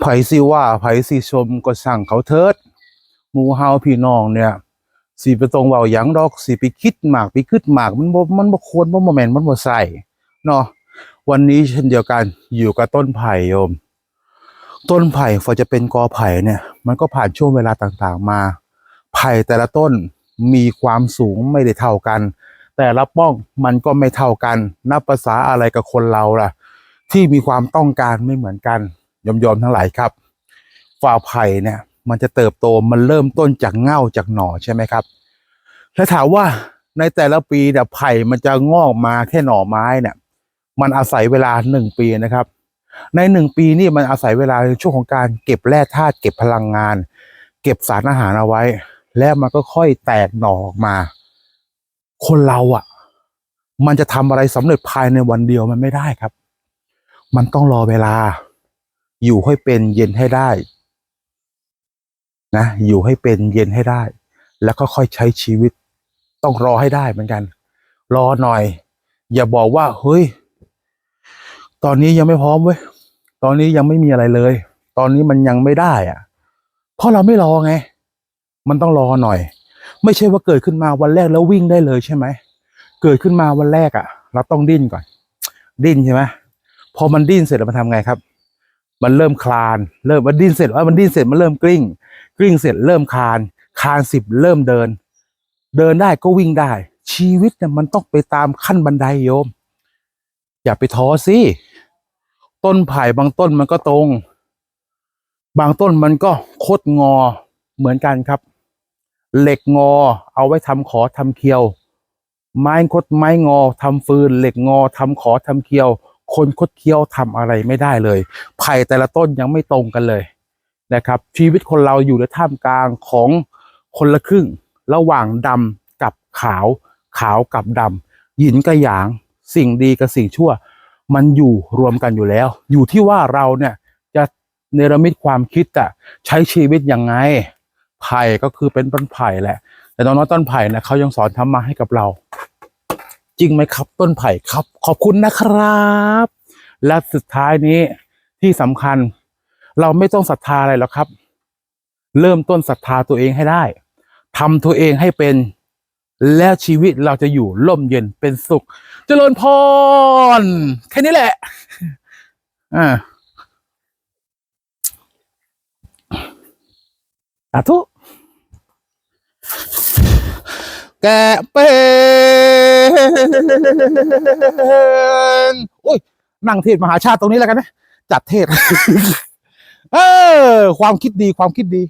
ไผสิว่าไผสิชมก็สั่งเขาเถิดหมู่เฮาพี่น้องเนี่ยสิไปตรงเว้าหยังดอกสิไปคิดหมากไปคิดหมากมันบ่มันบ่ควรบ่บ่แม่นมันบ่ใส่เนาะวันนี้เช่นเดียวกันอยู่กับต้นไผ่โยม ต้นไผ่พอจะเป็นกอไผ่เนี่ย มันก็ผ่านช่วงเวลาต่างๆมา ไผ่แต่ละต้นมีความสูงไม่ได้เท่ากัน แต่ละป้องมันก็ไม่เท่ากัน นับภาษาอะไรกับคนเราล่ะ ที่มีความต้องการไม่เหมือนกัน ยอมยอมๆทั้งหลายครับฝ่าไผ่เนี่ยมันจะเติบโตมันเริ่มต้นจากเง่าจากหน่อใช่ไหมครับ แล้วถามว่าในแต่ละปีเนี่ยไผ่มันจะงอกมาแค่หน่อไม้เนี่ย มันอาศัยเวลาหนึ่งปีนะครับ ในหนึ่งปีนี่มันอาศัยเวลาช่วงของการเก็บแร่ธาตุเก็บพลังงาน เก็บสารอาหารเอาไว้ แล้วมันก็ค่อยแตกหน่อออกมา คนเราอะ มันจะทำอะไรสำเร็จภายในวันเดียวมันไม่ได้ครับ มันต้องรอเวลา อยู่ให้เป็นเย็นให้ได้นะอยู่ให้เป็นเย็นให้ได้ แล้วก็ค่อยใช้ชีวิต ต้องรอให้ได้เหมือนกัน รอหน่อย อย่าบอกว่าเฮ้ย ตอนนี้ยังไม่พร้อมเว้ยตอนนี้ยังไม่มีอะไรเลย ตอนนี้มันยังไม่ได้อะเพราะเราไม่รอไง มันต้องรอหน่อย ไม่ใช่ว่าเกิดขึ้นมาวันแรกแล้ววิ่งได้เลยใช่ไหมเกิดขึ้นมาวันแรกอะ่ะ เราต้องดิ้นก่อน ดิ้นใช่ไหมพอมันดิ้นเสร็จแล้วมันทำไงครับ มันเริ่มคลาน เริ่มมันดิ้นเสร็จว่ามันดิ้นเสร็จมันเริ่มกลิ้ง กลิ้งเสร็จเริ่มคลาน คลานสิบเริ่มเดิน เดินได้ก็วิ่งได้ ชีวิตเนี่ยมันต้องไปตามขั้นบันไดโยม อย่าไปท้อสิต้นไผ่บางต้นมันก็ตรง บางต้นมันก็โคดงอเหมือนกันครับ เหล็กงอ เอาไว้ทำขอทำเคียว ไม้คดไม้งอทำฟืน เหล็กงอทำขอทำเคียว คนคดเคี้ยวทำอะไรไม่ได้เลยไผ่แต่ละต้นยังไม่ตรงกันเลยนะครับ ชีวิตคนเราอยู่ในท่ามกลางของคนละครึ่ง ระหว่างดำกับขาว ขาวกับดำหยินกับหยาง สิ่งดีกับสิ่งชั่ว มันอยู่รวมกันอยู่แล้ว อยู่ที่ว่าเราเนี่ยจะเนรมิตความคิดอะใช้ชีวิตยังไงไผ่ก็คือเป็นต้นไผ่แหละ แต่น้องๆต้นไผ่นะเขายังสอนธรรมะให้กับเรา จริงไหมครับต้นไผ่ครับ ขอบคุณนะครับ และสุดท้ายนี้ที่สำคัญ เราไม่ต้องศรัทธาอะไรหรอกครับ เริ่มต้นศรัทธาตัวเองให้ได้ทำตัวเองให้เป็น แล้วชีวิตเราจะอยู่ร่มเย็นเป็นสุข เจริญพร แค่นี้แหละอ่าสาธุ แกะเป็นอุ้ยนั่งเทศมหาชาติตรงนี้แล้วกันนะจัดเทศ เออ ความคิดดีความคิดดี